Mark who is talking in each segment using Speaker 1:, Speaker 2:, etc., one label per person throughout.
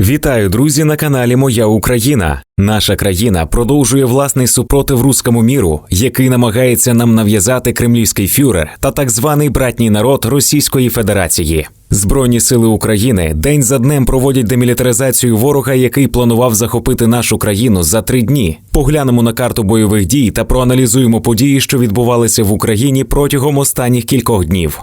Speaker 1: Вітаю, друзі, на каналі Моя Україна. Наша країна продовжує власний супротив руському міру, який намагається нам нав'язати кремлівський фюрер та так званий братній народ Російської Федерації. Збройні сили України день за днем проводять демілітаризацію ворога, який планував захопити нашу країну за три дні. Поглянемо на карту бойових дій та проаналізуємо події, що відбувалися в Україні протягом останніх кількох днів.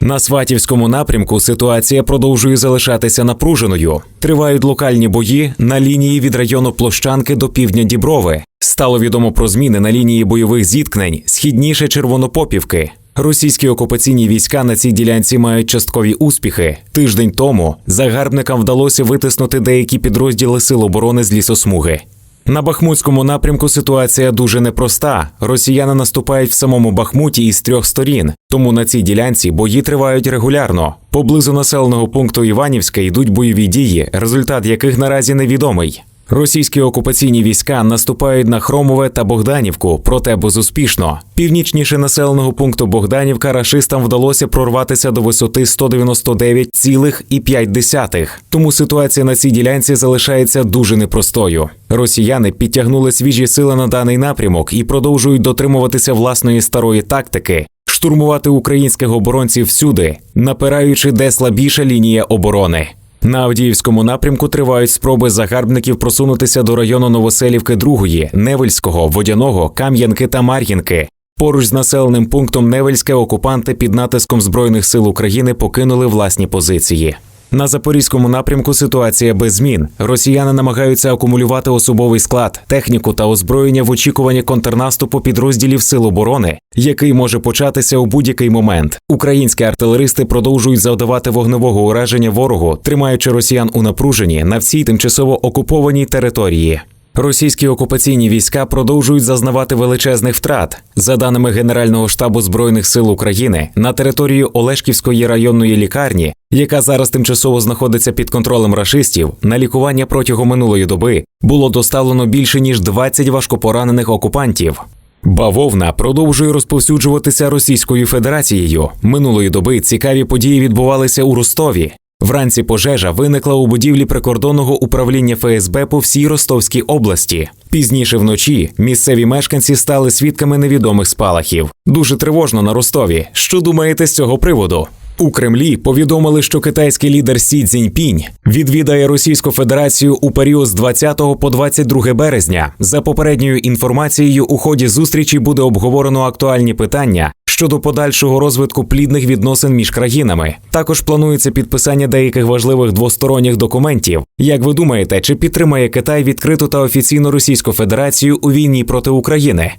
Speaker 1: На Сватівському напрямку ситуація продовжує залишатися напруженою. Тривають локальні бої на лінії від району Площанки до півдня Діброви. Стало відомо про зміни на лінії бойових зіткнень східніше Червонопопівки. Російські окупаційні війська на цій ділянці мають часткові успіхи. Тиждень тому загарбникам вдалося витиснути деякі підрозділи Сил оборони з лісосмуги. На Бахмутському напрямку ситуація дуже непроста. Росіяни наступають в самому Бахмуті із трьох сторін, тому на цій ділянці бої тривають регулярно. Поблизу населеного пункту Іванівська йдуть бойові дії, результат яких наразі невідомий. Російські окупаційні війська наступають на Хромове та Богданівку, проте безуспішно. Північніше населеного пункту Богданівка рашистам вдалося прорватися до висоти 199,5. Тому ситуація на цій ділянці залишається дуже непростою. Росіяни підтягнули свіжі сили на даний напрямок і продовжують дотримуватися власної старої тактики. Штурмувати українських оборонців всюди, напираючи де слабіша лінія оборони. На Авдіївському напрямку тривають спроби загарбників просунутися до району Новоселівки Другої, Невельського, Водяного, Кам'янки та Мар'їнки. Поруч з населеним пунктом Невельське окупанти під натиском Збройних сил України покинули власні позиції. На запорізькому напрямку ситуація без змін. Росіяни намагаються акумулювати особовий склад, техніку та озброєння в очікуванні контрнаступу підрозділів Сил оборони, який може початися у будь-який момент. Українські артилеристи продовжують завдавати вогневого ураження ворогу, тримаючи росіян у напруженні на всій тимчасово окупованій території. Російські окупаційні війська продовжують зазнавати величезних втрат. За даними Генерального штабу збройних сил України, на території Олешківської районної лікарні, яка зараз тимчасово знаходиться під контролем рашистів, на лікування протягом минулої доби було доставлено більше ніж 20 важкопоранених окупантів. Бавовна продовжує розповсюджуватися Російською Федерацією. Минулої доби цікаві події відбувалися у Ростові. Вранці пожежа виникла у будівлі прикордонного управління ФСБ по всій Ростовській області. Пізніше вночі місцеві мешканці стали свідками невідомих спалахів. Дуже тривожно на Ростові. Що думаєте з цього приводу? У Кремлі повідомили, що китайський лідер Сі Цзіньпінь відвідає Російську Федерацію у період з 20 по 22 березня. За попередньою інформацією, у ході зустрічі буде обговорено актуальні питання щодо подальшого розвитку плідних відносин між країнами. Також планується підписання деяких важливих двосторонніх документів. Як ви думаєте, чи підтримає Китай відкриту та офіційну Російську Федерацію у війні проти України?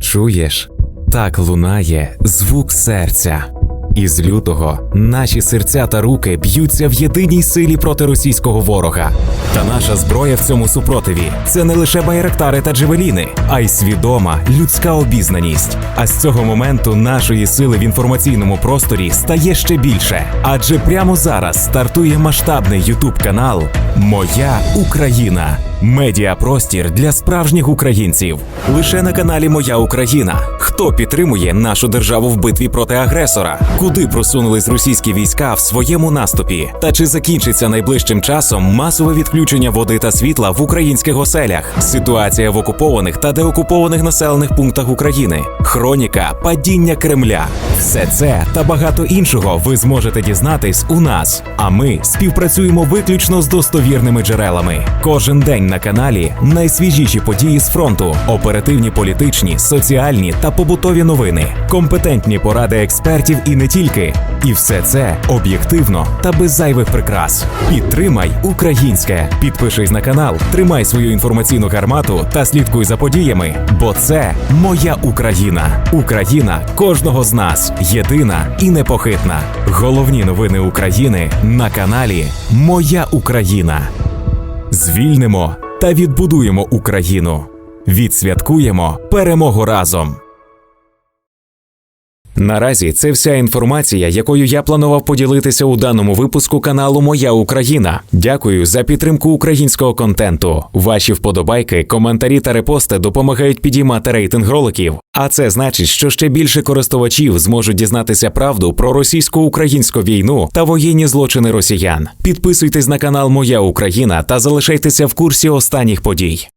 Speaker 1: Чуєш? Так лунає звук серця. Із лютого наші серця та руки б'ються в єдиній силі проти російського ворога. Та наша зброя в цьому супротиві це не лише байрактари та джевеліни, а й свідома людська обізнаність. А з цього моменту нашої сили в інформаційному просторі стає ще більше. Адже прямо зараз стартує масштабний ютуб канал Моя Україна. Медіапростір для справжніх українців. Лише на каналі Моя Україна. Хто підтримує нашу державу в битві проти агресора? Куди просунулись російські війська в своєму наступі? Та чи закінчиться найближчим часом масове відключення води та світла в українських оселях? Ситуація в окупованих та деокупованих населених пунктах України, хроніка падіння Кремля. Все це та багато іншого ви зможете дізнатись у нас. А ми співпрацюємо виключно з достовірними джерелами. Кожен день на каналі найсвіжіші події з фронту, оперативні політичні, соціальні та побутові новини, компетентні поради експертів і не тільки. І все це об'єктивно та без зайвих прикрас. Підтримай українське. Підпишись на канал, тримай свою інформаційну гармату та слідкуй за подіями, бо це моя Україна. Україна кожного з нас єдина і непохитна. Головні новини України на каналі Моя Україна. Звільнимо та відбудуємо Україну. Відсвяткуємо перемогу разом. Наразі це вся інформація, якою я планував поділитися у даному випуску каналу Моя Україна. Дякую за підтримку українського контенту. Ваші вподобайки, коментарі та репости допомагають підіймати рейтинг роликів. А це значить, що ще більше користувачів зможуть дізнатися правду про російсько-українську війну та воєнні злочини росіян. Підписуйтесь на канал Моя Україна та залишайтеся в курсі останніх подій.